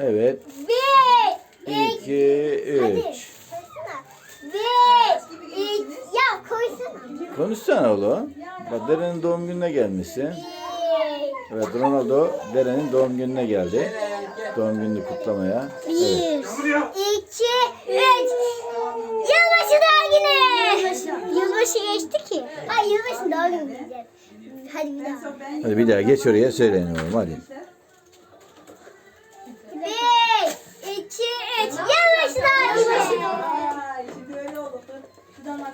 Evet. Bir, 2 Hadi. 3. Koysana. Bir, iki, ya koysana. Konuşsana oğlum. Bak Deren'in doğum gününe gelmişsin. Evet Ronaldo Deren'in doğum gününe geldi. Doğum gününü kutlamaya. Evet. bir, iki, üç. Yılbaşı doğum günü. Yılbaşı geçti ki. Ay yılbaşı doğum günü diyeceğim. Hadi bir daha. Hadi bir daha geç oraya söyleyin oğlum hadi.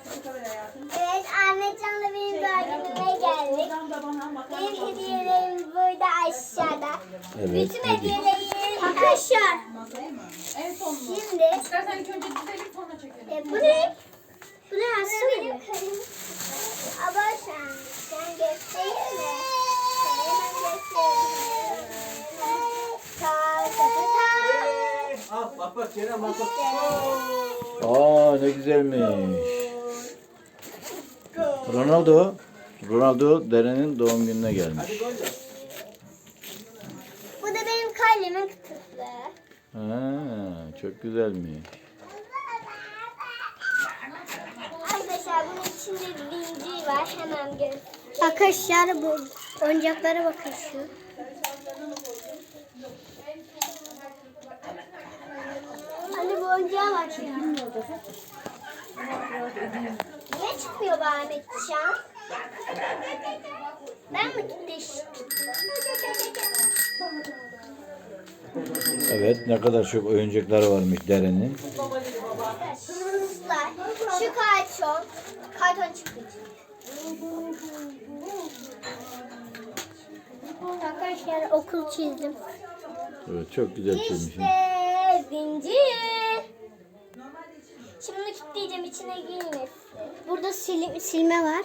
Şuradan nasıl kadar hayatım. Evet Ahmetcan'la benim doğum günüme geldik. Buradan da bana bakar Benim hediyelerim burada aşağıda. Evet. Bütün hadi. hediyelerim aşağı. Masayı mı? En son mu? Şimdi İstersen ilk önce dizelim sonra çekelim. e, bu ne? Bu ne aslında? benim kalem. Ama sen, sen göstereyim mi? Hemen göstereyim. Ta ta ta ta. Al bak bak Kerem bak bak. Aa ne güzelmiş. Ronaldo Ronaldo Deren'in doğum gününe gelmiş. Bu da benim kalemin kutusu. Ha, çok güzelmiş. Arkadaşlar bunun içinde birinci var. Hemen göstereyim. Arkadaşlar bu oyuncaklara bakın şu. Hadi bu oyuncağa bak ya. Çıkmıyor bu Ahmet Can? Ben mi tuttum? Evet ne kadar çok oyuncakları varmış Deren'in. Kızlar, Şu karton. Karton çıktı. Arkadaşlar okul çizdim. Evet çok güzel çizmiş. İşte Şimdi kilitleyeceğim içine girmesin. Burada sil- silme var.